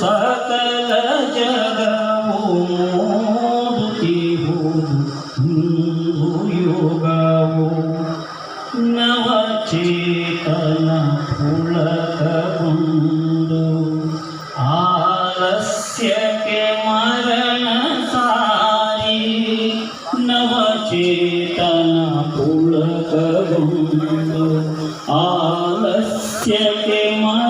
सकल जगमुक्ति हिन्दु योगो नवचेतन पुलक बन्धु आलस्य के मरण सारी नवचेतन पुलक बन्धु आलस्य के मरण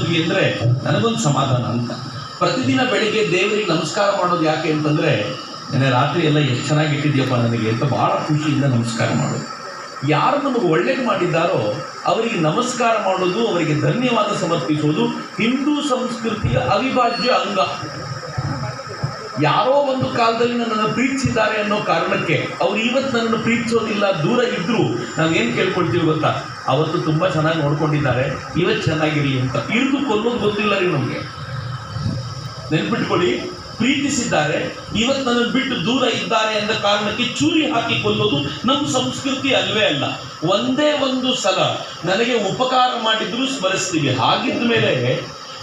ಅಂದರೆ ಅಂದ್ರೆ ನನಗೊಂದು ಸಮಾಧಾನ ಅಂತ. ಪ್ರತಿದಿನ ಬೆಳಿಗ್ಗೆ ದೇವರಿಗೆ ನಮಸ್ಕಾರ ಮಾಡೋದು ಯಾಕೆ ಅಂತಂದ್ರೆ ನೆನೆ ರಾತ್ರಿ ಎಲ್ಲ ಎಷ್ಟು ಚೆನ್ನಾಗಿ ಇಟ್ಟಿದ್ಯಪ್ಪ ನನಗೆ ಅಂತ ಭಾಳ ಖುಷಿಯಿಂದ ನಮಸ್ಕಾರ ಮಾಡೋದು. ಯಾರು ನಮಗೆ ಒಳ್ಳೇದು ಮಾಡಿದ್ದಾರೋ ಅವರಿಗೆ ನಮಸ್ಕಾರ ಮಾಡೋದು, ಅವರಿಗೆ ಧನ್ಯವಾದ ಸಮರ್ಪಿಸೋದು ಹಿಂದೂ ಸಂಸ್ಕೃತಿಯ ಅವಿಭಾಜ್ಯ ಅಂಗ. ಯಾರೋ ಒಂದು ಕಾಲದಲ್ಲಿ ನನ್ನನ್ನು ಪ್ರೀತಿಸಿದ್ದಾರೆ ಅನ್ನೋ ಕಾರಣಕ್ಕೆ ಅವ್ರು ಇವತ್ತು ನನ್ನನ್ನು ಪ್ರೀತಿಸೋದಿಲ್ಲ, ದೂರ ಇದ್ದರೂ ನಾವು ಏನು ಕೇಳ್ಕೊಳ್ತೀವಿ ಗೊತ್ತಾ? ಅವತ್ತು ತುಂಬ ಚೆನ್ನಾಗಿ ನೋಡ್ಕೊಂಡಿದ್ದಾರೆ. ಇವತ್ತು ಚೆನ್ನಾಗಿರಲಿ ಅಂತ ಇರಿದು ಕೊಲ್ಲೋದು ಗೊತ್ತಿಲ್ಲ ರೀ ನಮಗೆ. ನೆನ್ಪಿಟ್ಕೊಳ್ಳಿ, ಪ್ರೀತಿಸಿದ್ದಾರೆ. ಇವತ್ತು ನನ್ನನ್ನು ಬಿಟ್ಟು ದೂರ ಇದ್ದಾರೆ ಎಂದ ಕಾರಣಕ್ಕೆ ಚೂರಿ ಹಾಕಿ ಕೊಲ್ಲೋದು ನಮ್ಮ ಸಂಸ್ಕೃತಿ ಅಲ್ವೇ ಅಲ್ಲ. ಒಂದೇ ಒಂದು ಸಲ ನನಗೆ ಉಪಕಾರ ಮಾಡಿದ್ರು ಸ್ಮರಿಸ್ತೀವಿ. ಹಾಗಿದ್ದ ಮೇಲೆ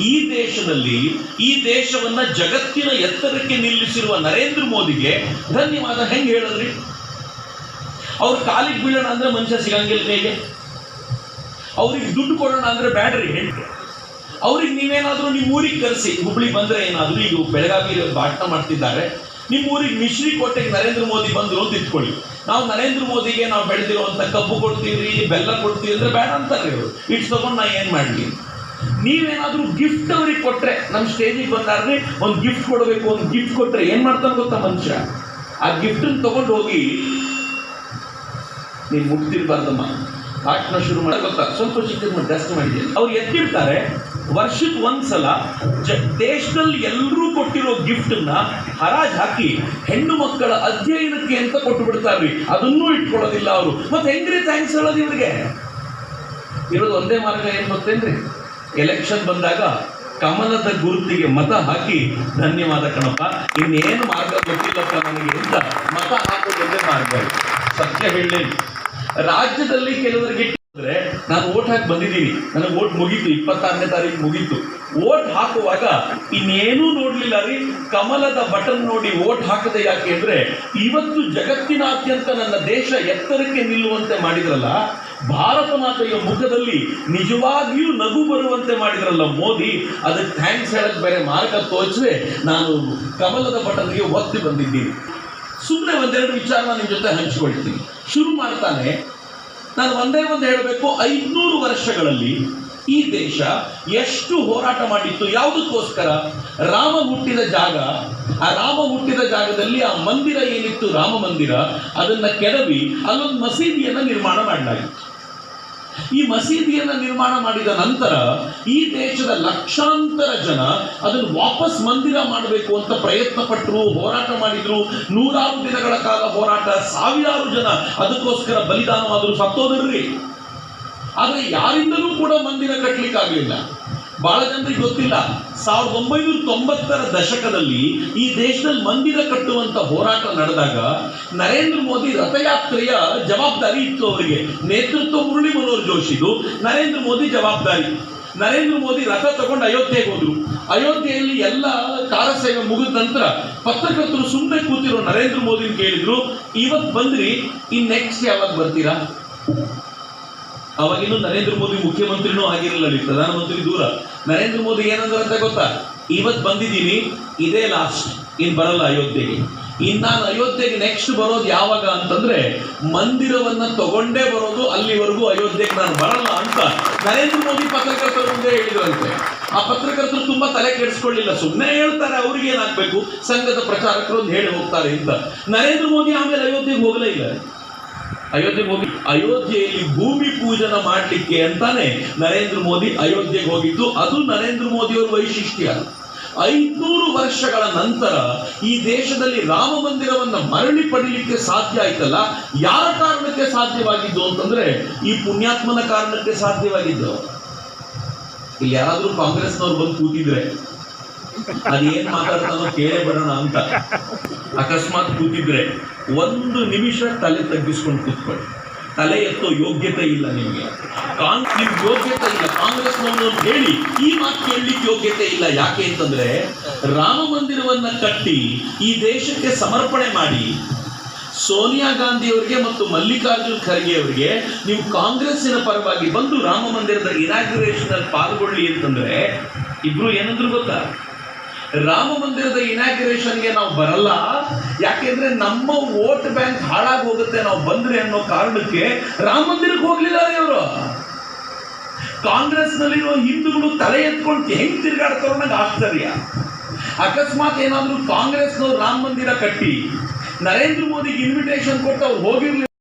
ಈ ದೇಶದಲ್ಲಿ, ಈ ದೇಶವನ್ನ ಜಗತ್ತಿನ ಎತ್ತರಕ್ಕೆ ನಿಲ್ಲಿಸಿರುವ ನರೇಂದ್ರ ಮೋದಿಗೆ ಧನ್ಯವಾದ. ಹೆಂಗೆ ಹೇಳಿದ್ರಿ? ಅವ್ರ ಕಾಲಿಗೆ ಬೀಳೋಣ ಅಂದ್ರೆ ಮನುಷ್ಯ ಸಿಗಂಗಿಲ್ಲ ಹೇಗೆ? ಅವ್ರಿಗೆ ದುಡ್ಡು ಕೊಡೋಣ ಅಂದ್ರೆ ಬ್ಯಾಡ್ರಿ ಹೆಂಡ್ರಿ ಅವ್ರಿಗೆ ನೀವೇನಾದರೂ ನಿಮ್ಮ ಊರಿಗೆ ಕರೆಸಿ ಹುಬ್ಳಿ ಬಂದ್ರೆ ಏನಾದರೂ ಈಗ ಬೆಳಗಾವಿ ಭಾಷಣ ಮಾಡ್ತಿದ್ದಾರೆ ನಿಮ್ಮ ಊರಿಗೆ ಮಿಶ್ರಿ ಕೋಟೆಗೆ ನರೇಂದ್ರ ಮೋದಿ ಬಂದ್ರು ಅಂತ ಇಟ್ಕೊಳ್ಳಿ. ನಾವು ನರೇಂದ್ರ ಮೋದಿಗೆ ನಾವು ಬೆಳೆದಿರುವಂತ ಕಬ್ಬು ಕೊಡ್ತೀವಿ ಬೆಲ್ಲ ಕೊಡ್ತೀವಿ ಅಂದ್ರೆ ಬೇಡ ಅಂತಾರೆ ಇವರು. ಇಟ್ಸ್ ತಗೊಂಡು ನಾ ಏನ್ ಮಾಡ್ಲಿ. ನೀವೇನಾದ್ರೂ ಗಿಫ್ಟ್ ಅವ್ರಿಗೆ ಕೊಟ್ರೆ ನಮ್ಮ ಸ್ಟೇಜಿಗೆ ಬಂದಾರ್ರಿ ಒಂದು ಗಿಫ್ಟ್ ಕೊಡಬೇಕು, ಒಂದು ಗಿಫ್ಟ್ ಕೊಟ್ರೆ ಏನ್ ಮಾಡ್ತಾನೆ ಗೊತ್ತಾ ಮನುಷ್ಯ? ಆ ಗಿಫ್ಟ್ ತಗೊಂಡು ಹೋಗಿ ನೀವು ಮುಟ್ತಿರ್ಬಾರ್ದಮ್ಮ. ಭಾಷಣ ಶುರು ಮಾಡಿ. ಗೊತ್ತಾ? ಸ್ವಲ್ಪ ಚಿಕ್ಕದ ಜಾಸ್ತಿ ಮಾಡಿದೆ ಅವ್ರು ಎತ್ತಿರ್ತಾರೆ. ವರ್ಷಕ್ಕೆ ಒಂದ್ಸಲ ಜ ದೇಶದಲ್ಲಿ ಎಲ್ಲರೂ ಕೊಟ್ಟಿರೋ ಗಿಫ್ಟನ್ನ ಹರಾಜ್ ಹಾಕಿ ಹೆಣ್ಣು ಮಕ್ಕಳ ಅಧ್ಯಯನಕ್ಕೆ ಅಂತ ಕೊಟ್ಟು ಬಿಡ್ತಾರ್ರಿ ಅದನ್ನೂ ಇಟ್ಕೊಳ್ಳೋದಿಲ್ಲ ಅವರು. ಮತ್ತೆ ಹೆಂಗ್ರಿ ಥ್ಯಾಂಕ್ಸ್ ಹೇಳೋದು ಇವ್ರಿಗೆ? ಇರೋದು ಒಂದೇ ಮಾರ್ಗ ಏನು ಗೊತ್ತೇನ್ರಿ? ಎಲೆಕ್ಷನ್ ಬಂದಾಗ ಕಮಲದ ಗುರುತಿಗೆ ಮತ ಹಾಕಿ ಧನ್ಯವಾದ ಕಣಪ್ಪ. ಇನ್ನೇನು ಮಾರ್ಗ ಗೊತ್ತಿಲ್ಲಪ್ಪ ನನಗೆ ಅಂತ ಮತ ಹಾಕೋದೊಂದೇ ಮಾರ್ಗ. ಸತ್ಯ ಹೇಳಲೇನು. ರಾಜ್ಯದಲ್ಲಿ ಕೆಲವರಿಗೆ ನಾನು ಓಟ್ ಹಾಕಿ ಬಂದಿದ್ದೀನಿ. ನನಗೆ ಓಟ್ ಮುಗೀತು, ಇಪ್ಪತ್ತಾರನೇ ತಾರೀಕು ಮುಗೀತು. ಓಟ್ ಹಾಕುವಾಗ ಇನ್ನೇನೂ ನೋಡ್ಲಿಲ್ಲ ರೀ. ಕಮಲದ ಬಟನ್ ನೋಡಿ ಓಟ್ ಹಾಕದೆ ಯಾಕೆ ಅಂದ್ರೆ ಇವತ್ತು ಜಗತ್ತಿನಾದ್ಯಂತ ನನ್ನ ದೇಶ ಎತ್ತರಕ್ಕೆ ನಿಲ್ಲುವಂತೆ ಮಾಡಿದ್ರಲ್ಲ, ಭಾರತ ಮಾತೆಯ ಮುಖದಲ್ಲಿ ನಿಜವಾಗಿಯೂ ನಗು ಬರುವಂತೆ ಮಾಡಿದ್ರಲ್ಲ ಮೋದಿ. ಅದಕ್ಕೆ ಥ್ಯಾಂಕ್ಸ್ ಹೇಳಕ್ ಬೇರೆ ಮಾರ್ಗ ತೋಚದೆ ನಾನು ಕಮಲದ ಬಟನ್ಗೆ ಒತ್ತಿ ಬಂದಿದ್ದೀನಿ. ಸುಮ್ಮನೆ ಒಂದೆರಡು ವಿಚಾರ ನಿಮ್ಮ ಜೊತೆ ಹಂಚಿಕೊಳ್ತೀನಿ. ಶುರು ಮಾಡ್ತಾನೆ. ನಾನು ಒಂದೇ ಒಂದು ಹೇಳಬೇಕು, ಐದ್ನೂರು ವರ್ಷಗಳಲ್ಲಿ ಈ ದೇಶ ಎಷ್ಟು ಹೋರಾಟ ಮಾಡಿತ್ತು, ಯಾವುದಕ್ಕೋಸ್ಕರ? ರಾಮ ಹುಟ್ಟಿದ ಜಾಗ, ಆ ರಾಮ ಹುಟ್ಟಿದ ಜಾಗದಲ್ಲಿ ಆ ಮಂದಿರ ಏನಿತ್ತು, ರಾಮ ಮಂದಿರ, ಅದನ್ನ ಕೆಡವಿ, ಅಲ್ಲೊಂದು ಮಸೀದಿಯನ್ನು ನಿರ್ಮಾಣ ಮಾಡಲಾಗಿತ್ತು. ಈ ಮಸೀದಿಯನ್ನು ನಿರ್ಮಾಣ ಮಾಡಿದ ನಂತರ ಈ ದೇಶದ ಲಕ್ಷಾಂತರ ಜನ ಅದನ್ನು ವಾಪಸ್ ಮಂದಿರ ಮಾಡಬೇಕು ಅಂತ ಪ್ರಯತ್ನ ಪಟ್ಟರು ಹೋರಾಟ ಮಾಡಿದ್ರು. ನೂರಾರು ದಿನಗಳ ಕಾಲ ಹೋರಾಟ, ಸಾವಿರಾರು ಜನ ಅದಕ್ಕೋಸ್ಕರ ಬಲಿದಾನವಾದರೂ ಸತ್ತೋದ್ರಿ. ಆದ್ರೆ ಯಾರಿಂದಲೂ ಕೂಡ ಮಂದಿರ ಕಟ್ಟಲಿಕ್ಕೆ ಆಗಲಿಲ್ಲ ಬಹಳ ಜನರಿಗೆ ಗೊತ್ತಿಲ್ಲ. ಸಾವಿರದ ಒಂಬೈನೂರ ತೊಂಬತ್ತರ ದಶಕದಲ್ಲಿ ಈ ದೇಶದಲ್ಲಿ ಮಂದಿರ ಕಟ್ಟುವಂತ ಹೋರಾಟ ನಡೆದಾಗ ನರೇಂದ್ರ ಮೋದಿ ರಥಯಾತ್ರೆಯ ಜವಾಬ್ದಾರಿ ಇತ್ತು ಅವರಿಗೆ. ನೇತೃತ್ವ ಮುರಳಿ ಮನೋಹರ್ ಜೋಶಿದು ನರೇಂದ್ರ ಮೋದಿ ಜವಾಬ್ದಾರಿ. ನರೇಂದ್ರ ಮೋದಿ ರಥ ತಗೊಂಡು ಅಯೋಧ್ಯೆಗೆ ಹೋದ್ರು. ಅಯೋಧ್ಯೆಯಲ್ಲಿ ಎಲ್ಲ ಕಾರಸೇವೆ ಮುಗಿದ ನಂತರ ಪತ್ರಕರ್ತರು ಸುಮ್ಮನೆ ಕೂತಿರೋ ನರೇಂದ್ರ ಮೋದಿ ಕೇಳಿದ್ರು ಇವತ್ತು ಬಂದ್ರಿ ಇನ್ ನೆಕ್ಸ್ಟ್ ಯಾವಾಗ ಬರ್ತೀರಾ? ಅವಾಗಿನ್ನೂ ನರೇಂದ್ರ ಮೋದಿ ಮುಖ್ಯಮಂತ್ರಿನೂ ಆಗಿರಲಿಲ್ಲ, ಪ್ರಧಾನಮಂತ್ರಿ ದೂರ. ನರೇಂದ್ರ ಮೋದಿ ಏನಂದ್ರೆ ಅಂತ ಗೊತ್ತಾ? ಇವತ್ ಬಂದಿದ್ದೀನಿ ಇದೇ ಲಾಸ್ಟ್ ಇನ್ ಬರಲ್ಲ ಅಯೋಧ್ಯೆಗೆ. ಇನ್ನು ನಾನು ಅಯೋಧ್ಯೆಗೆ ನೆಕ್ಸ್ಟ್ ಬರೋದು ಯಾವಾಗ ಅಂತಂದ್ರೆ, ಮಂದಿರವನ್ನ ತಗೊಂಡೇ ಬರೋದು ಅಲ್ಲಿವರೆಗೂ ಅಯೋಧ್ಯೆಗೆ ನಾನು ಬರಲ್ಲ ಅಂತ ನರೇಂದ್ರ ಮೋದಿ ಪತ್ರಕರ್ತರ ಮುಂದೆ ಹೇಳಿದ್ರಂತೆ. ಆ ಪತ್ರಕರ್ತರು ತುಂಬಾ ತಲೆ ಕೆಡಿಸ್ಕೊಳ್ಳಿಲ್ಲ. ಸುಮ್ಮನೆ ಹೇಳ್ತಾರೆ, ಅವ್ರಿಗೆ ಏನಾಗ್ಬೇಕು? ಸಂಘದ ಪ್ರಚಾರಕರು ಹೇಳಿ ಹೋಗ್ತಾರೆ ಅಂತ. ನರೇಂದ್ರ ಮೋದಿ ಆಮೇಲೆ ಅಯೋಧ್ಯೆಗೆ ಹೋಗಲೇ ಇಲ್ಲ. ಅಯೋಧ್ಯೆಗೆ ಹೋಗಿ ಅಯೋಧ್ಯೆಯಲ್ಲಿ ಭೂಮಿ ಪೂಜನ ಮಾಡಲಿಕ್ಕೆ ಅಂತಾನೆ ನರೇಂದ್ರ ಮೋದಿ ಅಯೋಧ್ಯೆಗೆ ಹೋಗಿದ್ದು. ಅದು ನರೇಂದ್ರ ಮೋದಿಯವರ ವೈಶಿಷ್ಟ್ಯ. ಐನೂರು ವರ್ಷಗಳ ನಂತರ ಈ ದೇಶದಲ್ಲಿ ರಾಮ ಮಂದಿರವನ್ನ ಮರಳಿ ಪಡೀಲಿಕ್ಕೆ ಸಾಧ್ಯ ಆಯ್ತಲ್ಲ? ಯಾರ ಕಾರಣಕ್ಕೆ ಸಾಧ್ಯವಾಗಿದ್ದು ಅಂತಂದ್ರೆ ಈ ಪುಣ್ಯಾತ್ಮನ ಕಾರಣಕ್ಕೆ ಸಾಧ್ಯವಾಗಿದ್ದು. ಇಲ್ಲಿ ಯಾರಾದ್ರೂ ಕಾಂಗ್ರೆಸ್ನವ್ರು ಬಂದು ಕೂತಿದ್ರೆ, ಅದೇನ್ ಮಾತಾಡ್ತಾನೋ ಕೇಳೇ ಬರೋಣ ಅಂತ. ಅಕಸ್ಮಾತ್ ಕೂತಿದ್ರೆ ಒಂದು ನಿಮಿಷ ತಲೆ ತಗ್ಗಿಸ್ಕೊಂಡು ಕೂತ್ಕೊಳ್ಳಿ. ತಲೆ ಎತ್ತೋ ಯೋಗ್ಯತೆ ಇಲ್ಲ ನಿಮಗೆ. ಕಾಂಗ್ರೆಸ್ ಯೋಗ್ಯತೆ ಇಲ್ಲ. ಕಾಂಗ್ರೆಸ್ನವರು ಹೇಳಿ ಈ ಮಾತು ಕೇಳಲಿಕ್ಕೆ ಯೋಗ್ಯತೆ ಇಲ್ಲ. ಯಾಕೆ ಅಂತಂದ್ರೆ ರಾಮ ಮಂದಿರವನ್ನ ಕಟ್ಟಿ ಈ ದೇಶಕ್ಕೆ ಸಮರ್ಪಣೆ ಮಾಡಿ ಸೋನಿಯಾ ಗಾಂಧಿ ಅವರಿಗೆ ಮತ್ತು ಮಲ್ಲಿಕಾರ್ಜುನ್ ಖರ್ಗೆ ಅವರಿಗೆ ನೀವು ಕಾಂಗ್ರೆಸ್ಸಿನ ಪರವಾಗಿ ಬಂದು ರಾಮ ಮಂದಿರದ ಇನಾಗ್ರೇಷನ್ ಅಲ್ಲಿ ಪಾಲ್ಗೊಳ್ಳಿ ಅಂತಂದ್ರೆ ಇಬ್ರು ಏನಂದ್ರು ಗೊತ್ತಾ? ರಾಮ ಮಂದಿರದ ಇನಾಗ್ರೇಷನ್ಗೆ ನಾವು ಬರಲ್ಲ. ಯಾಕೆಂದ್ರೆ ನಮ್ಮ ವೋಟ್ ಬ್ಯಾಂಕ್ ಹಾಳಾಗಿ ಹೋಗುತ್ತೆ ನಾವು ಬಂದ್ರೆ ಅನ್ನೋ ಕಾರಣಕ್ಕೆ ರಾಮ ಮಂದಿರಕ್ಕೆ ಹೋಗ್ಲಿಲ್ಲ ಇವರು ಕಾಂಗ್ರೆಸ್ನಲ್ಲಿರೋ ಹಿಂದೂಗಳು ತಲೆ ಎತ್ಕೊಂಡು ಹೆಂಗ್ ತಿರುಗಾಡ್ತಾರೋ ನಂಗೆ ಆಶ್ಚರ್ಯ. ಅಕಸ್ಮಾತ್ ಏನಾದ್ರೂ ಕಾಂಗ್ರೆಸ್ನವ್ರು ರಾಮ ಮಂದಿರ ಕಟ್ಟಿ, ನರೇಂದ್ರ ಮೋದಿಗೆ ಇನ್ವಿಟೇಷನ್ ಕೊಟ್ಟು ಅವ್ರು ಹೋಗಿರ್ಲಿಲ್ಲ